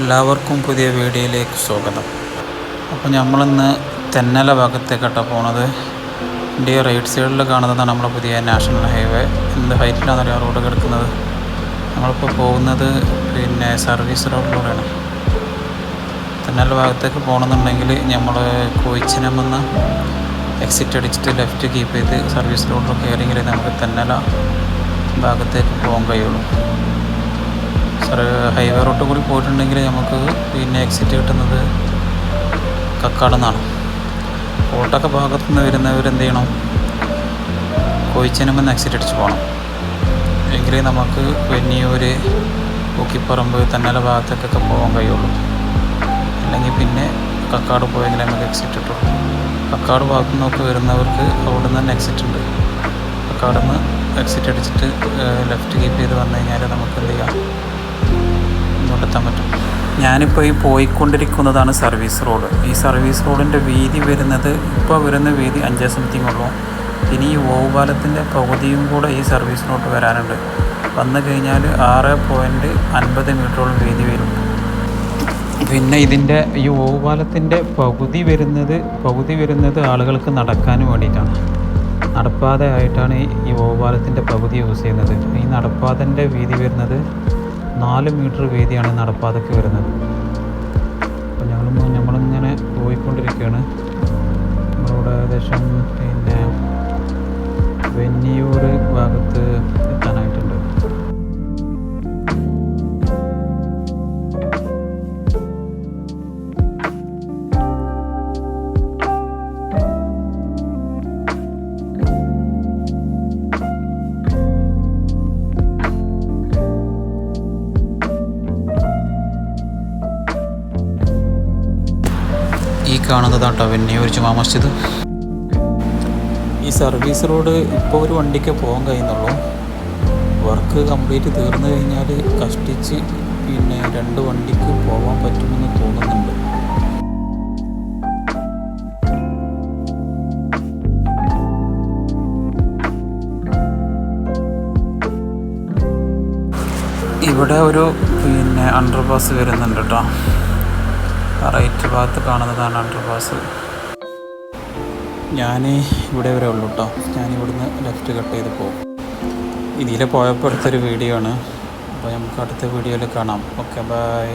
എല്ലാവർക്കും പുതിയ വീഡിയോയിലേക്ക് സ്വാഗതം. അപ്പോൾ നമ്മളിന്ന് തെന്നല ഭാഗത്തേക്കട്ട പോണത്. ഈ റൈറ്റ് സൈഡിൽ കാണുന്നതാണ് നമ്മുടെ പുതിയ നാഷണൽ ഹൈവേ എന്ത് ഹൈറ്റിലാണ് അറിയാം റോഡ് കിടക്കുന്നത്? നമ്മളിപ്പോൾ പോകുന്നത് പിന്നെ സർവീസ് റോഡിലൂടെയാണ് തെന്നല ഭാഗത്തേക്ക് പോകണമെന്നുണ്ടെങ്കിൽ നമ്മൾ കോയിച്ചിനമെന്ന് എക്സിറ്റ് അടിച്ചിട്ട് ലെഫ്റ്റ് കീപ്പ് ചെയ്ത് സർവീസ് റോഡിൽ കയറിയെങ്കിലേ നമുക്ക് തെന്നല ഭാഗത്തേക്ക് പോകാൻ കഴിയുള്ളൂ. സാറ് ഹൈവേ റോട്ട് കൂടി പോയിട്ടുണ്ടെങ്കിൽ നമുക്ക് പിന്നെ എക്സിറ്റ് കിട്ടുന്നത് കക്കാട് നിന്നാണ്. കോട്ടക്ക ഭാഗത്തു നിന്ന് വരുന്നവർ എന്ത് ചെയ്യണം? കൊയിച്ചനുമെന്ന് എക്സിറ്റ് അടിച്ച് പോകണം. എങ്കിലേ നമുക്ക് വെന്നിയൂർ പൂക്കിപ്പറമ്പ് തന്നല ഭാഗത്തേക്കൊക്കെ പോകാൻ കഴിയുള്ളൂ. അല്ലെങ്കിൽ പിന്നെ കക്കാട് പോയെങ്കിലേ നമുക്ക് എക്സിറ്റ് കിട്ടുള്ളൂ. കക്കാട് ഭാഗത്തു നിന്നൊക്കെ വരുന്നവർക്ക് അവിടെ നിന്ന് തന്നെ എക്സിറ്റ് ഉണ്ട്. കക്കാട് നിന്ന് എക്സിറ്റ് അടിച്ചിട്ട് ലെഫ്റ്റ് കീപ്പ് ചെയ്ത് വന്നു കഴിഞ്ഞാൽ നമുക്ക് എന്ത് ചെയ്യാം? ഇങ്ങോട്ടെത്താൻ പറ്റും. ഞാനിപ്പോൾ ഈ പോയിക്കൊണ്ടിരിക്കുന്നതാണ് സർവീസ് റോഡ്. ഈ സർവീസ് റോഡിന്റെ വീതി വരുന്നത് ഇപ്പോൾ വരുന്ന വീതി അഞ്ച് സംതിങ് ഉള്ളൂ ഇനി ഈ ഓവുപാലത്തിന്റെ പകുതിയും കൂടെ ഈ സർവീസ് റോഡ് വരാനുണ്ട്. വന്നു കഴിഞ്ഞാൽ ആറ് പോയിന്റ് അൻപത് മീറ്ററോളം വീതി വരും. പിന്നെ ഇതിന്റെ ഈ ഓവുപാലത്തിന്റെ പകുതി വരുന്നത് പകുതി വരുന്നത് ആളുകൾക്ക് നടക്കാൻ വേണ്ടിയിട്ടാണ്. നടപ്പാതയായിട്ടാണ് ഈ ഓവുപാലത്തിന്റെ പകുതി യൂസ് ചെയ്യുന്നത്. ഈ നടപ്പാതന്റെ വീതി വരുന്നത് നാല് മീറ്റർ വീതിയാണ് നടപ്പാതയ്ക്ക് വരുന്നത്. അപ്പോൾ ഞങ്ങൾ നമ്മളിങ്ങനെ പോയിക്കൊണ്ടിരിക്കുകയാണ് നമ്മളിവിടെ ഏകദേശം പിന്നെ വെന്നിയൂർ ഭാഗത്ത് എത്താനായിട്ടുണ്ട് കേട്ടോ വെന്നിയൂർ ജുമാ മസ്ജിദ്. ഈ സർവീസ് റോഡ് ഇപ്പോൾ ഒരു വണ്ടിക്ക് പോകാൻ കഴിയുന്നുള്ളൂ. വർക്ക് കംപ്ലീറ്റ് തീർന്നു കഴിഞ്ഞാൽ കഷ്ടിച്ച് പിന്നെ രണ്ട് വണ്ടിക്ക് പോകാൻ പറ്റുമെന്ന് തോന്നുന്നുണ്ട്. ഇവിടെ ഒരു പിന്നെ അണ്ടർപാസ് വരുന്നുണ്ട് കേട്ടോ റൈറ്റ് ഭാഗത്ത് കാണുന്നതാണ് അണ്ടർപാസ് ഞാൻ ഇവിടെ വരെ ഉള്ളൂ കേട്ടോ ഞാൻ ഇവിടുന്ന് ലെഫ്റ്റ് കട്ട് ചെയ്ത് പോകും ഇതിൽ പോയപ്പോൾ എടുത്തൊരു വീഡിയോ ആണ്. അപ്പോൾ നമുക്ക് അടുത്ത വീഡിയോയിൽ കാണാം. Okay bye.